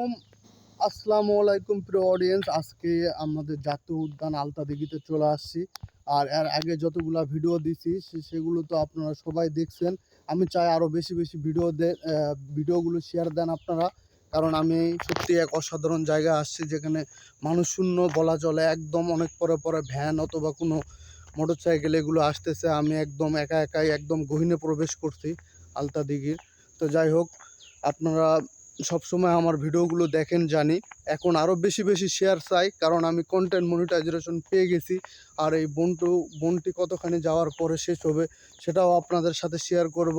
আলাইকুম আসসালামু আলাইকুম প্রিয় অডিয়েন্স আজকে আমাদের জাতীয় উদ্যান আলতা দিঘিতে চলে আসছি। আর এর আগে যতগুলা ভিডিও দিছি সেগুলো তো আপনারা সবাই দেখছেন। আমি চাই আরও বেশি বেশি ভিডিও ভিডিওগুলো শেয়ার দেন আপনারা। কারণ আমি সত্যি এক অসাধারণ জায়গা আসছি যেখানে মানুষ শূন্য বলা চলে, একদম অনেক পরে পরে ভ্যান অথবা কোনো মোটর সাইকেল এগুলো আসতেছে। আমি একদম একা একাই একদম গহীনে প্রবেশ করছি আলতা দিঘির। তো যাই হোক, আপনারা সবসময় আমার ভিডিওগুলো দেখেন, জানি। এখন আরও বেশি বেশি শেয়ার চাই, কারণ আমি কন্টেন্ট মনিটাইজেশন পেয়ে গেছি। আর এই বনটু, বনটি কতখানি যাওয়ার পরে শেষ হবে, সেটাও আপনাদের সাথে শেয়ার করব।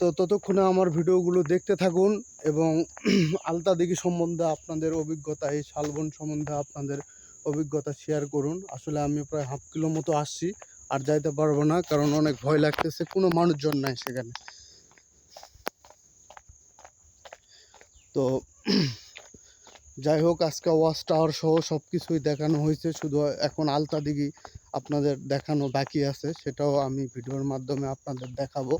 তো ততক্ষণে আমার ভিডিওগুলো দেখতে থাকুন এবং আলতা দিঘি সম্বন্ধে আপনাদের অভিজ্ঞতা, এই শালবন সম্বন্ধে আপনাদের অভিজ্ঞতা শেয়ার করুন। আসলে আমি প্রায় হাফ কিলো মতো আসছি, আর যাইতে পারব না, কারণ অনেক ভয় লাগতেছে, কোনো মানুষজন নাই সেখানে। তো যাই হোক, আজকে ওয়াচ টাওয়ার সহ সব কিছুই দেখানো হয়েছে। শুধু এখন আলতা দিঘি আপনাদের দেখানো বাকি আছে, সেটাও আমি ভিডিওর মাধ্যমে আপনাদের দেখাবো।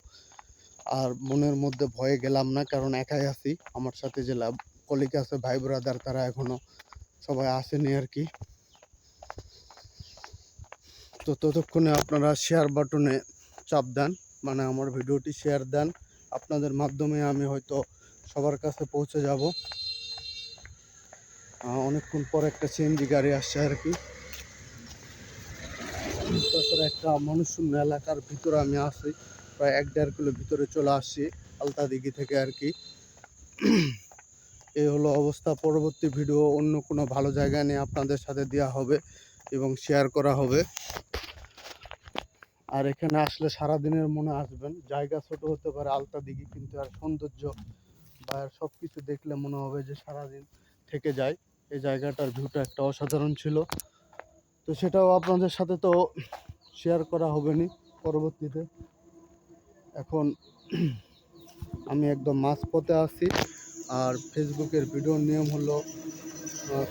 আর মনের মধ্যে ভয়ে গেলাম না, কারণ একাই আছি। আমার সাথে যে কলিগ আছে, ভাই ব্রাদার তারা এখনও সবাই আসেনি আর কি। তো ততক্ষণে আপনারা শেয়ার বাটনে চাপ দেন মানে আমার ভিডিওটি শেয়ার দেন। আপনাদের মাধ্যমে আমি হয়তো সবার কাছে পৌঁছে যাব। অনেকক্ষণ পর একটা সিএনজি গাড়ি আসছে আর কি। তাছাড়া একটা মানুষশূন্য এলাকার ভিতরে আমি আসি প্রায় এক দেড় কিলো ভিতরে চলে আসছি, আলতা দিঘি থেকে আর কি। এই হলো অবস্থা, পরবর্তী ভিডিও অন্য কোনো ভালো জায়গায় নিয়ে আপনাদের সাথে দেওয়া হবে এবং শেয়ার করা হবে। আর এখানে আসলে সারাদিনের মনে আসবেন, জায়গা ছোট হতে পারে আলতা দিঘি, কিন্তু আর সৌন্দর্য বা সব কিছু দেখলে মনে হবে যে সারাদিন থেকে যায়। এই জায়গাটার ভিউটা একটা অসাধারণ ছিল। তো সেটাও আপনাদের সাথে তো শেয়ার করা হবে নি পরবর্তীতে। এখন আমি একদম মাঝ পথে আছি। আর ফেসবুকের ভিডিওর নিয়ম হলো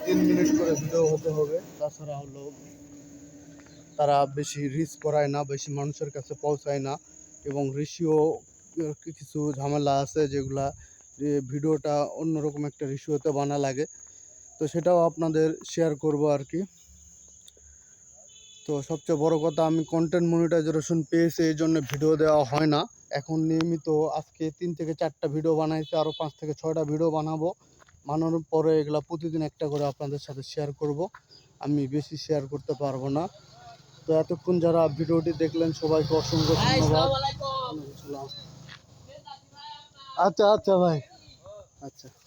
তিন মিনিট করে ভিডিও হতে হবে। তাছাড়া হলো, তারা বেশি রিস্ক করায় না, বেশি মানুষের কাছে পৌঁছায় না। এবং রেশিও কিছু ঝামেলা আছে যেগুলা ভিডিওটা অন্যরকম একটা রেশিওতে বানা লাগে। তো সেটাও আপনাদের শেয়ার করব আর কি। তো সবচেয়ে বড় কথা আমি কন্টেন্ট মনিটাইজেশন পেয়েছি এই জন্য ভিডিও দেওয়া হয় না। এখন নিয়মিত আজকে তিন থেকে চারটা ভিডিও বানাইছি আরও পাঁচ থেকে ছয়টা ভিডিও বানাবো। বানানোর পরে এগুলো প্রতিদিন একটা করে আপনাদের সাথে শেয়ার করব। আমি বেশি শেয়ার করতে পারব না। তো এতক্ষণ যারা ভিডিওটি দেখলেন সবাইকে অসংখ্য ধন্যবাদ। আচ্ছা আচ্ছা ভাই। আচ্ছা।